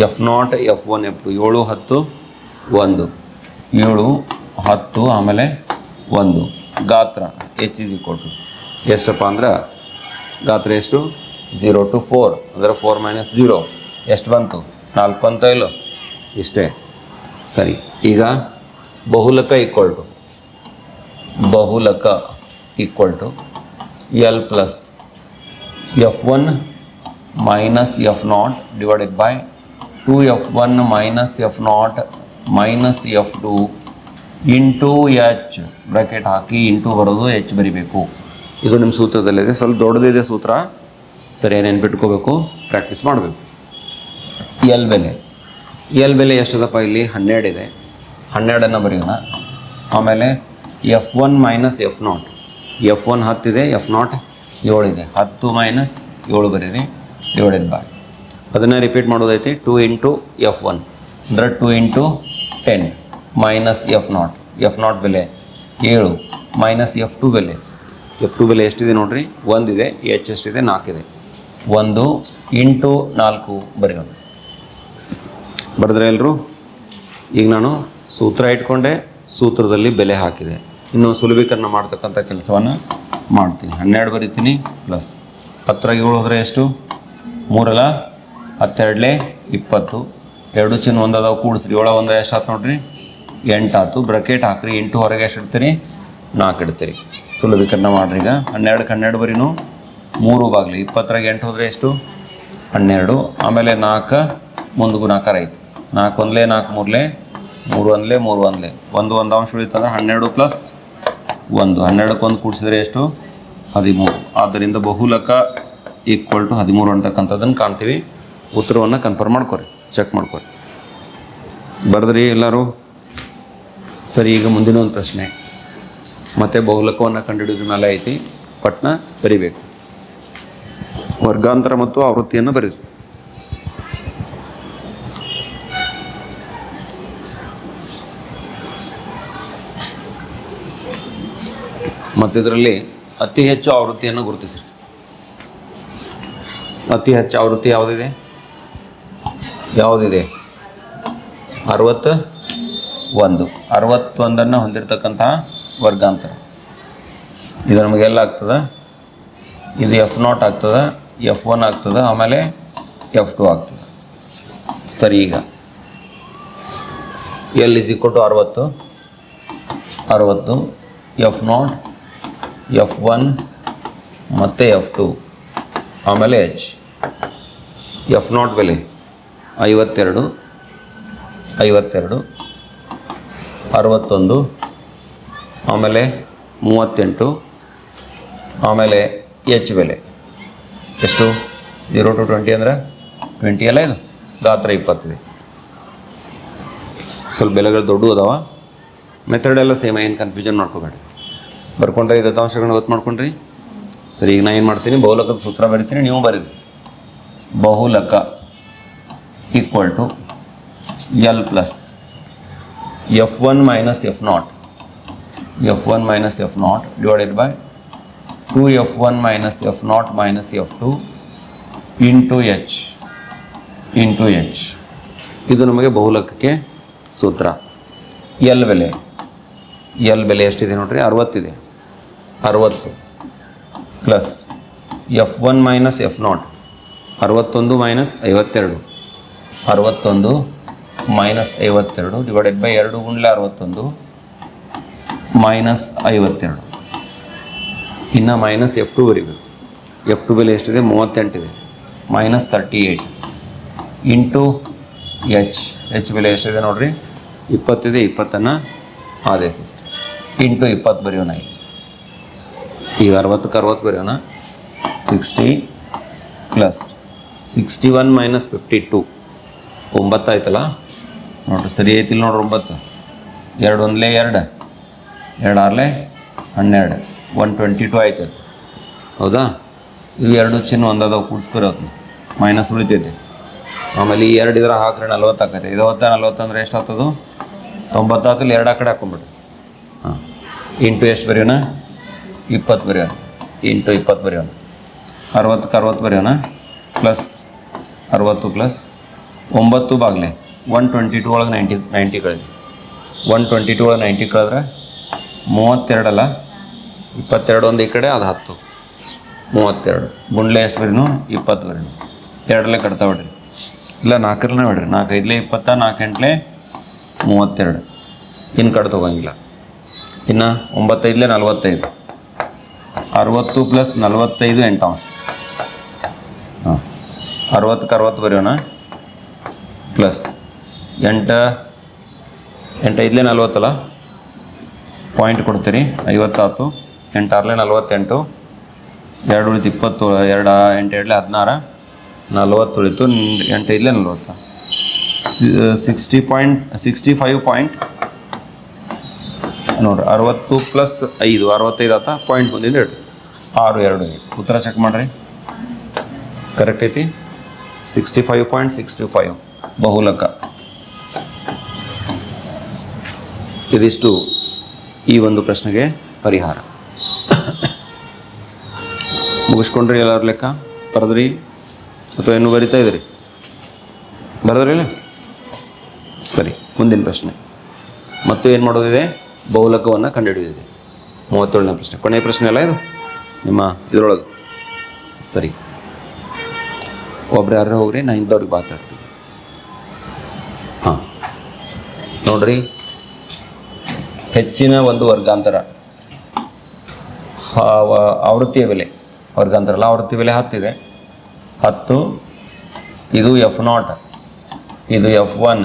f naught f one f two ಏಳು, ಹತ್ತು, ಒಂದು. ಏಳು, ಹತ್ತು, ಆಮೇಲೆ ಒಂದು. ಗಾತ್ರ ಎಚ್ ಇಸ್ ಇಕ್ವಲ್ ಟು ಎಷ್ಟಪ್ಪ ಅಂದ್ರೆ ಗಾತ್ರ ಎಷ್ಟು? ಜೀರೋ ಟು ಫೋರ್ ಅಂದರೆ ಫೋರ್ ಮೈನಸ್ ಜೀರೋ. ಎಷ್ಟು ಬಂತು? ನಾಲ್ಕು ಅಂತ ಇಲ್ಲೋ? ಇಷ್ಟೇ. ಸರಿ, ಈಗ ಬಹುಲಕ equal to. ಬಹುಲಕ equal to L plus F one minus F not divided by two F one minus F not minus F two into H bracket hockey into ಬರೋದು ಎಚ್ ಬರಿಬೇಕು. ಇದು ನಿಮ್ಮ ಸೂತ್ರದಲ್ಲಿದೆ. ಸ್ವಲ್ಪ ದೊಡ್ಡದಿದೆ ಸೂತ್ರ. ಸರಿ ಬಿಟ್ಕೋಬೇಕು? ಪ್ರಾಕ್ಟೀಸ್ ಮಾಡಬೇಕು. ಎಲ್ ಬೆಲೆ. ಎಲ್ ಬೆಲೆ ಎಷ್ಟದಪ್ಪ ಇಲ್ಲಿ? ಹನ್ನೆರಡಿದೆ ಹನ್ನೆರಡನ್ನು ಬರೆಯೋಣ. ಆಮೇಲೆ F one minus F not. F one ಹತ್ತಿದೆ F not ಏಳಿದೆ ಹತ್ತು ಮೈನಸ್ ಏಳು ಬರೀರಿ. ಏಳಿದೆ ಬಾಯ್ ಅದನ್ನು repeat ಮಾಡೋದೈತಿ. Two into f one. ಅಂದರೆ two into ten minus f naught. F naught ಬೆಲೆ ಏಳು ಮೈನಸ್ ಎಫ್ ಟು ಬೆಲೆ. ಎಫ್ ಟು ಬೆಲೆ ಎಷ್ಟಿದೆ ನೋಡಿರಿ? ಒಂದಿದೆ ಎಚ್ ಎಷ್ಟಿದೆ? ನಾಲ್ಕಿದೆ. ಒಂದು ಇಂಟು ನಾಲ್ಕು ಬರೆಯೋಣ ಬರೆದ್ರೆ ಎಲ್ಲರೂ ಈಗ ನಾನು ಸೂತ್ರ ಇಟ್ಕೊಂಡೆ, ಸೂತ್ರದಲ್ಲಿ ಬೆಲೆ ಹಾಕಿದೆ. ಇನ್ನು ಸುಲಭೀಕರಣ ಮಾಡ್ತಕ್ಕಂಥ ಕೆಲಸವನ್ನು ಮಾಡ್ತೀನಿ. ಹನ್ನೆರಡು ಬರಿತೀನಿ, ಪ್ಲಸ್ ಹತ್ತರಾಗಿ ಏಳು ಹೋದರೆ ಎಷ್ಟು? ಮೂರಲ್ಲ? ಹತ್ತೆರಡಲೇ ಇಪ್ಪತ್ತು. ಎರಡು ಚಿನ್ನ ಒಂದು ಅದಾವ ಕೂಡಿಸ್ರಿ. ಏಳ ಒಂದು ಎಷ್ಟು ಆತು ನೋಡ್ರಿ? ಎಂಟು ಆತು. ಬ್ರಕೆಟ್ ಹಾಕ್ರಿ ಎಂಟು ಹೊರಗೆ ಎಷ್ಟು ಇಡ್ತೀರಿ? ನಾಲ್ಕು ಇಡ್ತೀರಿ. ಸುಲಭೀಕರಣ ಮಾಡ್ರಿ ಈಗ. ಹನ್ನೆರಡಕ್ಕೆ ಹನ್ನೆರಡು ಬರೀನು. ಮೂರು ಬಾಗಿಲು. ಇಪ್ಪತ್ತರಾಗ ಎಂಟು ಹೋದರೆ ಎಷ್ಟು? ಹನ್ನೆರಡು. ಆಮೇಲೆ ನಾಲ್ಕು ಮುಂದೆ ನಾಲ್ಕರ ಐದು ನಾಲ್ಕು ಒಂದಲೇ, ನಾಲ್ಕು ಮೂರಲೇ, ಮೂರು ಒಂದಲೇ ಮೂರು ಒಂದಲೇ. ಒಂದು ಒಂದು ಅಂಶ ಉಳಿತಂದ್ರೆ ಹನ್ನೆರಡು ಪ್ಲಸ್ ಒಂದು. ಹನ್ನೆರಡಕ್ಕೆ ಒಂದು ಕೂಡಿಸಿದ್ರೆ ಎಷ್ಟು? ಹದಿಮೂರು. ಆದ್ದರಿಂದ ಬಹುಲಕ ಈಕ್ವಲ್ ಟು ಹದಿಮೂರು ಅಂತಕ್ಕಂಥದ್ದನ್ನು ಕಾಣ್ತೀವಿ. ಉತ್ತರವನ್ನು ಕನ್ಫರ್ಮ್ ಮಾಡ್ಕೊರಿ. ಚೆಕ್ ಮಾಡ್ಕೊರಿ. ಬರೆದ್ರಿ ಎಲ್ಲರೂ? ಸರಿ, ಈಗ ಮುಂದಿನ ಒಂದು ಪ್ರಶ್ನೆ. ಮತ್ತೆ ಬಹುಲಕವನ್ನು ಕಂಡುಹಿಡಿದ ಮೇಲೆ ಐತಿ. ಪಟ್ನ ಬರಿಬೇಕು ವರ್ಗಾಂತರ ಮತ್ತು ಆವೃತ್ತಿಯನ್ನು ಮತ್ತು ಇದರಲ್ಲಿ ಅತಿ ಹೆಚ್ಚು ಆವೃತ್ತಿಯನ್ನು ಗುರುತಿಸಿರಿ. ಅತಿ ಹೆಚ್ಚು ಆವೃತ್ತಿ ಯಾವುದಿದೆ? ಯಾವುದಿದೆ? ಅರವತ್ತ ಒಂದು. ಅರವತ್ತೊಂದನ್ನು ಹೊಂದಿರತಕ್ಕಂತಹ ವರ್ಗಾಂತರ. ಇದು ನಮಗೆಲ್ಲ ಆಗ್ತದೆ? ಇದು ಎಫ್ ನಾಟ್ ಆಗ್ತದೆ? ಎಫ್ ಒನ್ ಆಗ್ತದೆ, ಆಮೇಲೆ ಎಫ್ ಟು ಆಗ್ತದೆ. ಸರಿ ಈಗ. ಎಲ್ ಇಸ್ ಈಕ್ವಲ್ ಟು ಅರವತ್ತು. ಅರವತ್ತು, ಎಫ್ ನಾಟ್, ಎಫ್ ಒನ್, ಮತ್ತು ಎಫ್ ಟು. ಆಮೇಲೆ ಎಚ್ ಎಫ್ ನಾಟ್ ಬೆಲೆ, ಐವತ್ತೆರಡು ಐವತ್ತೆರಡು, ಅರವತ್ತೊಂದು, ಆಮೇಲೆ ಮೂವತ್ತೆಂಟು, ಆಮೇಲೆ ಎಚ್ ಬೆಲೆ. ಎಷ್ಟು? ಜೀರೋ ಟು ಟ್ವೆಂಟಿ ಅಂದರೆ ಟ್ವೆಂಟಿ ಅಲ್ಲ ಇದು? ಗಾತ್ರ ಇಪ್ಪತ್ತಿದೆ ಸ್ವಲ್ಪ ಬೆಲೆಗಳು ದೊಡ್ಡ ಅದಾವ. ಮೆಥಡ್ ಎಲ್ಲ ಸೇಮ್ ಏನು ಕನ್ಫ್ಯೂಷನ್ ಮಾಡ್ಕೋಬೇಡಿ. ಬರ್ಕೊಂಡ್ರೆ ಈ ದತ್ತಾಂಶಗಳನ್ನ ಗೊತ್ತು ಮಾಡ್ಕೊಂಡ್ರಿ. ಸರಿ, ಈಗ ನಾ ಏನು ಮಾಡ್ತೀನಿ? ಬಹುಲಕದ ಸೂತ್ರ ಬರಿತೀನಿ, ನೀವು ಬರೀರಿ. ಬಹುಲಕ equal to l plus f one minus f naught f one minus f naught divided by two f one minus f naught minus f two into h into h ಇದು ನಮಗೆ ಬಹುಲಕಕ್ಕೆ ಸೂತ್ರ. ಎಲ್ ಬೆಲೆ. ಎಲ್ ಬೆಲೆ ಎಷ್ಟಿದೆ ನೋಡ್ರಿ? ಅರವತ್ತಿದೆ. ಅರವತ್ತು plus f one minus f naught ಅರವತ್ತೊಂದು ಮೈನಸ್ ಐವತ್ತೆರಡು. ಅರವತ್ತೊಂದು ಮೈನಸ್ ಐವತ್ತೆರಡು ಡಿವೈಡೆಡ್ ಬೈ ಎರಡು ಗುಂಡ್ಲೆ ಅರವತ್ತೊಂದು ಮೈನಸ್ ಐವತ್ತೆರಡು. ಇನ್ನು ಮೈನಸ್ ಎಫ್ ಟು ಬರೀಬೇಕು. ಎಫ್ ಟು ಬೆಲೆ ಎಷ್ಟಿದೆ? ಮೂವತ್ತೆಂಟಿದೆ minus thirty eight into h h ಬೆಲೆ ಎಷ್ಟಿದೆ ನೋಡಿರಿ? ಇಪ್ಪತ್ತಿದೆ ಇಪ್ಪತ್ತನ್ನು ಆದೇಶಿಸಿ. ಇಂಟು ಇಪ್ಪತ್ತು ಬರೆಯೋಣ ಈಗ. ಅರವತ್ತಕ್ಕೆ ಅರವತ್ತು ಬರೆಯೋಣ. Sixty plus sixty one minus fifty two ಒಂಬತ್ತಾಯ್ತಲ್ಲ ನೋಡ್ರಿ, ಸರಿ ಐತಿಲ್ಲ ನೋಡ್ರಿ ಒಂಬತ್ತು. ಎರಡು ಒಂದಲೇ ಎರಡು. ಎರಡು ಆರ್ಲೆ ಹನ್ನೆರಡು. ಒನ್ ಟ್ವೆಂಟಿ ಟು ಆಯ್ತು ಅದು. ಹೌದಾ? ಇವು ಎರಡು ಚಿನ್ನ ಒಂದದಾವ ಕೂಡ್ಸ್ಕೊರೋದು ಮೈನಸ್ ಉಳಿತೈತೆ. ಆಮೇಲೆ ಈ ಎರಡು ಇದ್ರೆ ಹಾಕ್ರೆ ನಲ್ವತ್ತು ಹಾಕೈತೆ ಇದು ಹೊತ್ತ ನಲ್ವತ್ತು ಅಂದ್ರೆ ಎಷ್ಟು ಆಗ್ತದು ಎರಡು ಆ ಕಡೆ ಹಾಕೊಂಬಿಡ್ರಿ. ಹಾಂ. ಇಂಟು ಎಷ್ಟು ಬರೆಯೋಣ? ಇಪ್ಪತ್ತು ಬರೆಯೋಣ. ಇಂಟು ಇಪ್ಪತ್ತು ಬರೆಯೋಣ. ಅರವತ್ತಕ್ಕೆ ಅರವತ್ತು ಬರೆಯೋಣ. ಪ್ಲಸ್ ಅರವತ್ತು ಪ್ಲಸ್ ಒಂಬತ್ತು ಬಾಗ್ಲೆ. ಒನ್ ಟ್ವೆಂಟಿ ಟು ಒಳಗೆ ನೈಂಟಿ ನೈಂಟಿ ಕಳೆದ್ವಿ ಒನ್ ಟ್ವೆಂಟಿ ಟು ಒಳಗೆ ನೈಂಟಿ ಕಳೆದ್ರೆ ಮೂವತ್ತೆರಡಲ್ಲ? ಇಪ್ಪತ್ತೆರಡು ಒಂದು ಈ ಕಡೆ, ಅದು ಹತ್ತು. ಮೂವತ್ತೆರಡು. ಗುಂಡ್ಲೆ ಎಷ್ಟು ಬರೀನು ಇಪ್ಪತ್ತು ಬರೀನು ಎರಡಲ್ಲೇ ಕಟ್ತಾ ಬಿಡ್ರಿ. ಇಲ್ಲ, ನಾಲ್ಕರಲ್ಲೇ ಬಿಡ್ರಿ. ನಾಲ್ಕು, ಐದಲೇ ಇಪ್ಪತ್ತ, ನಾಲ್ಕು, ಎಂಟ್ಲೆ ಮೂವತ್ತೆರಡು. ಇನ್ನು ಕಟ್ ತೊಗೊಂಗಿಲ್ಲ. ಇನ್ನು ಒಂಬತ್ತೈದಲೇ ನಲ್ವತ್ತೈದು. ಅರವತ್ತು ಪ್ಲಸ್ ನಲ್ವತ್ತೈದು ಎಂಟಾಂಶ ಹಾಂ. ಅರವತ್ತಕ್ಕೆ ಅರವತ್ತು ಬರೆಯೋಣ. ಪ್ಲಸ್ ಎಂಟು ಎಂಟು ಐದಲೇ ನಲ್ವತ್ತಲ್ಲ? ಪಾಯಿಂಟ್ ಕೊಡ್ತೀರಿ, ಐವತ್ತಾತು. ಎಂಟಾರಲೆ ನಲ್ವತ್ತೆಂಟು, ಎರಡು ಉಳಿತು ಇಪ್ಪತ್ತು, ಎರಡು ಎಂಟು ಎರಡಲೆ ಹದಿನಾರು, ನಲ್ವತ್ತು ಉಳಿತು ಇಲ್ಲೇ ನಲ್ವತ್ತು. Sixty point, sixty five point, ನೋಡ್ರಿ, ಅರವತ್ತು ಪ್ಲಸ್ ಐದು, ಅರವತ್ತೈದು ಆತ, ಪಾಯಿಂಟ್ ಬಂದಿದ್ದು ಎರಡು ಆರು, ಎರಡು ಉತ್ತರ ಚೆಕ್ ಮಾಡಿರಿ. ಕರೆಕ್ಟ್ ಐತಿ? Sixty five point sixty five, ಬಹುಲಕ. ಇದಿಷ್ಟು ಈ ಒಂದು ಪ್ರಶ್ನೆಗೆ ಪರಿಹಾರ. ಮುಗಿಸ್ಕೊಂಡ್ರಿ ಎಲ್ಲರ ಲೆಕ್ಕ? ಬರೆದ್ರಿ? ಅಥವಾ ಇನ್ನೂ ಬರಿತಾ ಇದ್ರಿ ಬರೆದ್ರಿ ಸರಿ, ಮುಂದಿನ ಪ್ರಶ್ನೆ. ಮತ್ತು ಏನು ಮಾಡೋದಿದೆ? ಬಹುಲಕವನ್ನು ಕಂಡುಹಿಡಿದಿದೆ. ಮೂವತ್ತೇಳನೇ ಪ್ರಶ್ನೆ. ಕೊನೆಯ ಪ್ರಶ್ನೆ ಅಲ್ಲ ಇದು? ನಿಮ್ಮ ಇದರೊಳಗೆ. ಸರಿ. ಒಬ್ರು ಯಾರು ಹೋಗ್ರಿ, ನಾ ಇಂಥವ್ರಿಗೆ ಮಾತಾಡ್ತೀನಿ. ಹಾಂ. ನೋಡ್ರಿ. ಹೆಚ್ಚಿನ ಒಂದು ವರ್ಗಾಂತರ. ಆವೃತ್ತಿಯ ಬೆಲೆ. ವರ್ಗಾಂತರ ಅಂದ್ರಲ್ಲ ಆವೃತ್ತಿ ಬೆಲೆ ಹತ್ತಿದೆ. ಹತ್ತು, ಇದು ಎಫ್ ನಾಟ್ ಇದು ಎಫ್ ಒನ್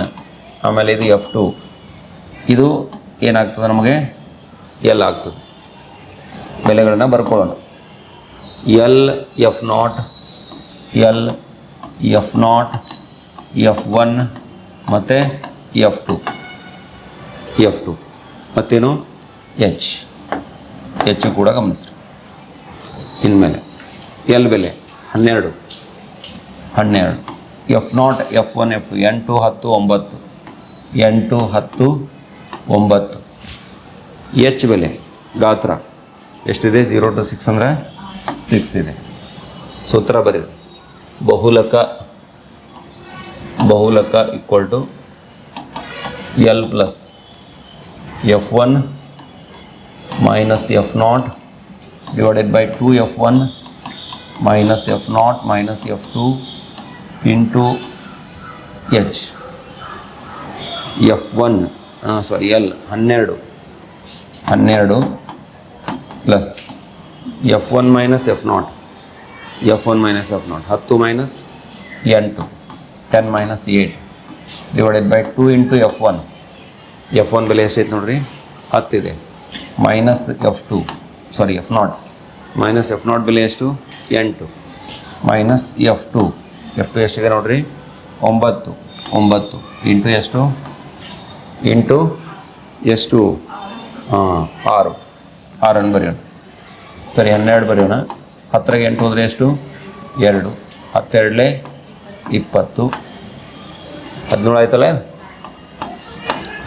ಆಮೇಲೆ ಇದು ಎಫ್ ಟು ಇದು ಏನಾಗ್ತದೆ ನಮಗೆ? ಎಲ್ ಆಗ್ತದೆ. ಬೆಲೆಗಳನ್ನು ಬರ್ಕೊಳ್ಳೋಣ. L f naught l f naught f one ಮತ್ತು ಎಫ್ ಟು ಎಫ್ ಟು ಮತ್ತೇನು? ಎಚ್ ಎಚ್ ಕೂಡ ಗಮನಿಸ್ರಿ. ಇನ್ಮೇಲೆ. ಎಲ್ ಬೆಲೆ? ಹನ್ನೆರಡು. ಹನ್ನೆರಡು. F naught f one f two ಎಂಟು ಹತ್ತು ಒಂಬತ್ತು. ಎಂಟು ಹತ್ತು ಒಂಬತ್ತು. ಎಚ್ ಬೆಲೆ? ಗಾತ್ರ? ಎಷ್ಟಿದೆ? ಜೀರೋ ಟು ಸಿಕ್ಸ್ ಅಂದರೆ? ಸಿಕ್ಸ್ ಇದೆ. ಸೂತ್ರ ಬರೀರಿ ಬಹುಲಕ ಬಹುಲಕ equal to l plus f one minus f naught divided by two f one minus f naught minus f two into h f one sorry l ಹನ್ನೆರಡು. ಹನ್ನೆರಡು plus f one minus f naught f one minus f naught ಹತ್ತು minus ಎಂಟು. Ten minus eight divided by two into f one f one ಬೆಲೆ ಎಷ್ಟೈತೆ ನೋಡ್ರಿ? ಹತ್ತಿದೆ minus f two sorry f naught minus f naught ಬೆಲೆ ಎಷ್ಟು? ಎಂಟು. Minus f two. F two ಎಷ್ಟಿದೆ ನೋಡಿರಿ? ಒಂಬತ್ತು. ಒಂಬತ್ತು. ಇಂಟು ಎಷ್ಟು? ಇಂಟು ಎಷ್ಟು? ಆರು. ಆರನ್ನು ಬರೆಯೋಣ. ಸರಿ, ಹನ್ನೆರಡು ಬರೆಯೋಣ. ಹತ್ತರಾಗೆ ಎಂಟು ಹೋದರೆ ಎಷ್ಟು? ಎರಡು. ಹತ್ತೆರಡಲೇ ಇಪ್ಪತ್ತು. ಹದಿನೇಳು ಆಯ್ತಲ್ಲ?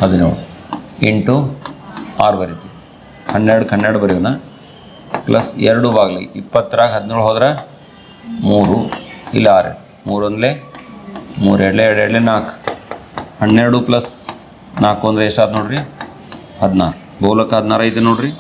ಹದಿನೇಳು. ಇಂಟು ಆರು ಬರೀತೀವಿ. ಹನ್ನೆರಡು ಹನ್ನೆರಡು ಬರೆಯೋಣ. ಪ್ಲಸ್ ಎರಡು ಬಾಗ್ಲಿ. ಇಪ್ಪತ್ತರಾಗ ಹದಿನೇಳು ಹೋದ್ರೆ ಮೂರು, ಇಲ್ಲ ಆರು. ಮೂರು ಒಂದಲೇ, ಮೂರು ಎರಡಲೆ, ಎರಡು ಎರಡಲೆ ನಾಲ್ಕು. ಹನ್ನೆರಡು ಪ್ಲಸ್ ನಾಲ್ಕು ಅಂದರೆ ಎಷ್ಟಾಯ್ತು ನೋಡಿರಿ? ಹದಿನಾರು. ಗೋಲಕ್ಕೆ ಹದಿನಾರು ಐತೆ ನೋಡ್ರಿ?